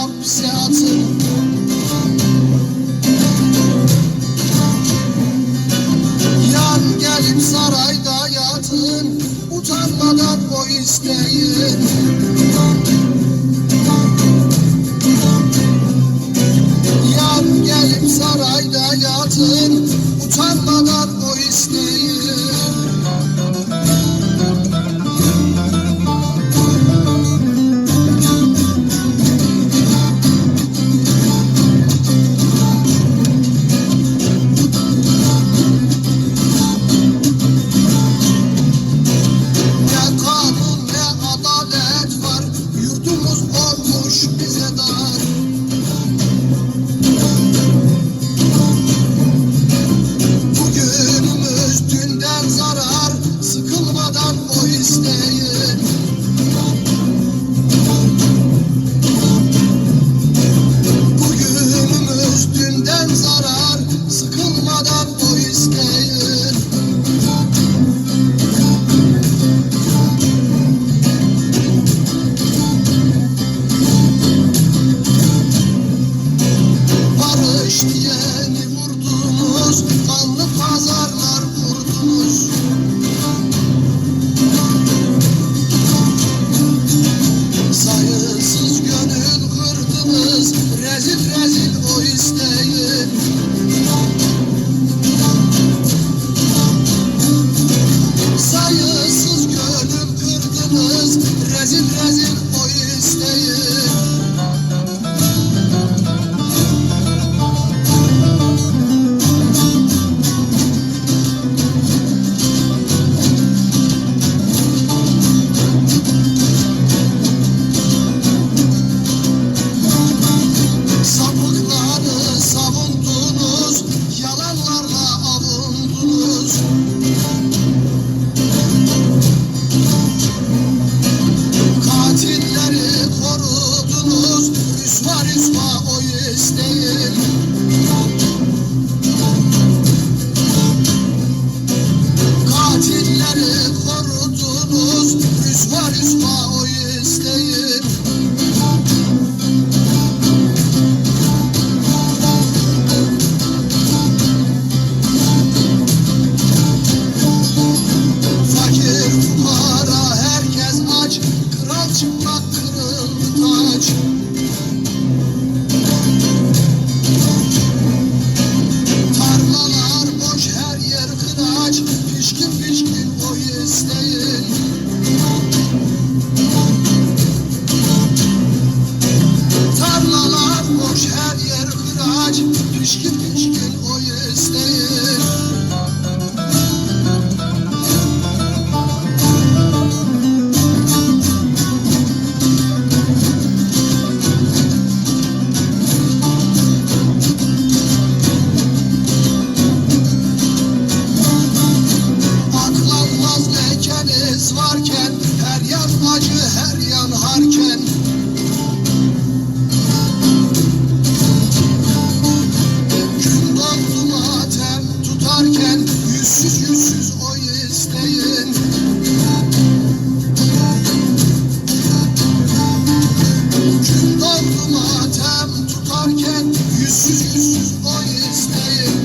Arap seyahati. Yan gelip sarayda yatın, utanmadan o isteyin. Yan gelip sarayda yatın, utanmadan yüzsüz yüzsüz ay isteyen Gün dardı matem tutarken yüzsüz yüzsüz ay isteyen